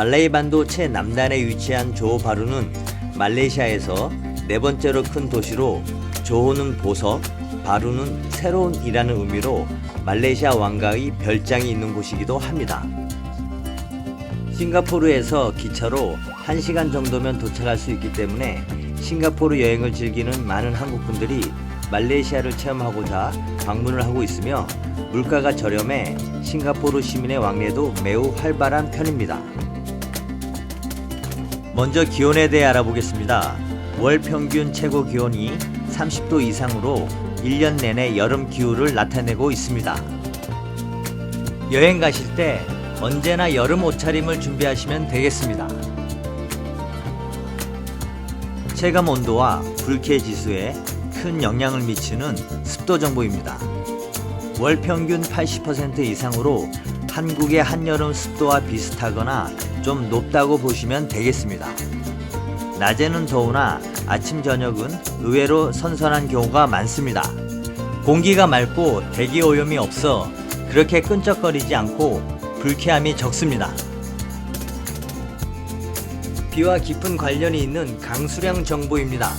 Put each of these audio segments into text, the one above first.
말레이 반도 최남단에 위치한 조호바루는 말레이시아에서 네 번째로 큰 도시로 조호는 보석, 바루는 새로운이라는 의미로 말레이시아 왕가의 별장이 있는 곳이기도 합니다. 싱가포르에서 기차로 1시간 정도면 도착할 수 있기 때문에 싱가포르 여행을 즐기는 많은 한국분들이 말레이시아를 체험하고자 방문을 하고 있으며 물가가 저렴해 싱가포르 시민의 왕래도 매우 활발한 편입니다. 먼저 기온에 대해 알아보겠습니다. 월 평균 최고 기온이 30도 이상으로 1년 내내 여름 기후를 나타내고 있습니다. 여행 가실 때 언제나 여름 옷차림을 준비하시면 되겠습니다. 체감 온도와 불쾌 지수에 큰 영향을 미치는 습도 정보입니다. 월 평균 80% 이상으로 한국의 한여름 습도와 비슷하거나 좀 높다고 보시면 되겠습니다. 낮에는 더우나 아침 저녁은 의외로 선선한 경우가 많습니다. 공기가 맑고 대기 오염이 없어 그렇게 끈적거리지 않고 불쾌함이 적습니다. 비와 깊은 관련이 있는 강수량 정보입니다.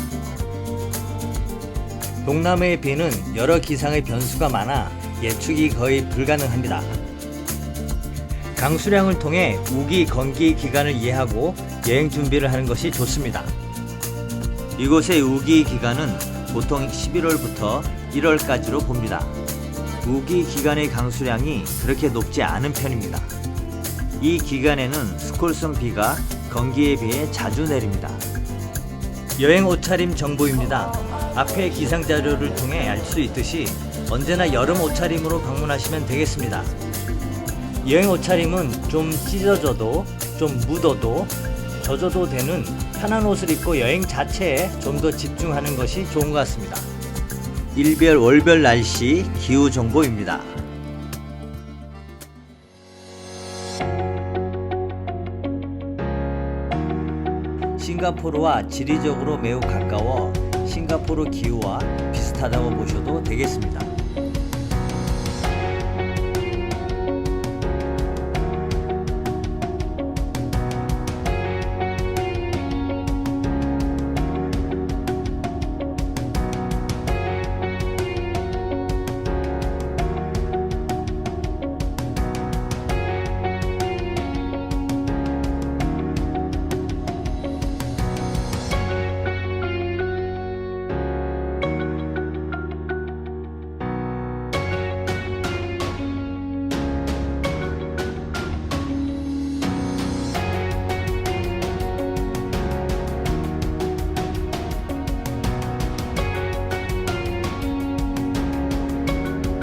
동남아의 비는 여러 기상의 변수가 많아 예측이 거의 불가능합니다. 강수량을 통해 우기, 건기 기간을 이해하고 여행 준비를 하는 것이 좋습니다. 이곳의 우기 기간은 보통 11월부터 1월까지로 봅니다. 우기 기간의 강수량이 그렇게 높지 않은 편입니다. 이 기간에는 스콜성 비가 건기에 비해 자주 내립니다. 여행 옷차림 정보입니다. 앞에 기상 자료를 통해 알 수 있듯이 언제나 여름 옷차림으로 방문하시면 되겠습니다. 여행 옷차림은 좀 찢어져도 좀 묻어도 젖어도 되는 편한 옷을 입고 여행 자체에 좀 더 집중하는 것이 좋은 것 같습니다. 일별 월별 날씨 기후 정보입니다. 싱가포르와 지리적으로 매우 가까워 싱가포르 기후와 비슷하다고 보셔도 되겠습니다.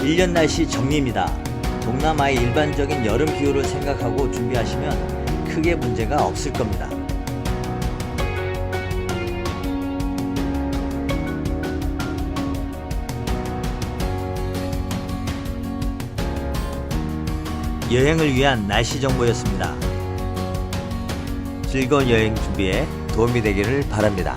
일년 날씨 정리입니다. 동남아의 일반적인 여름 기후를 생각하고 준비하시면 크게 문제가 없을 겁니다. 여행을 위한 날씨 정보였습니다. 즐거운 여행 준비에 도움이 되기를 바랍니다.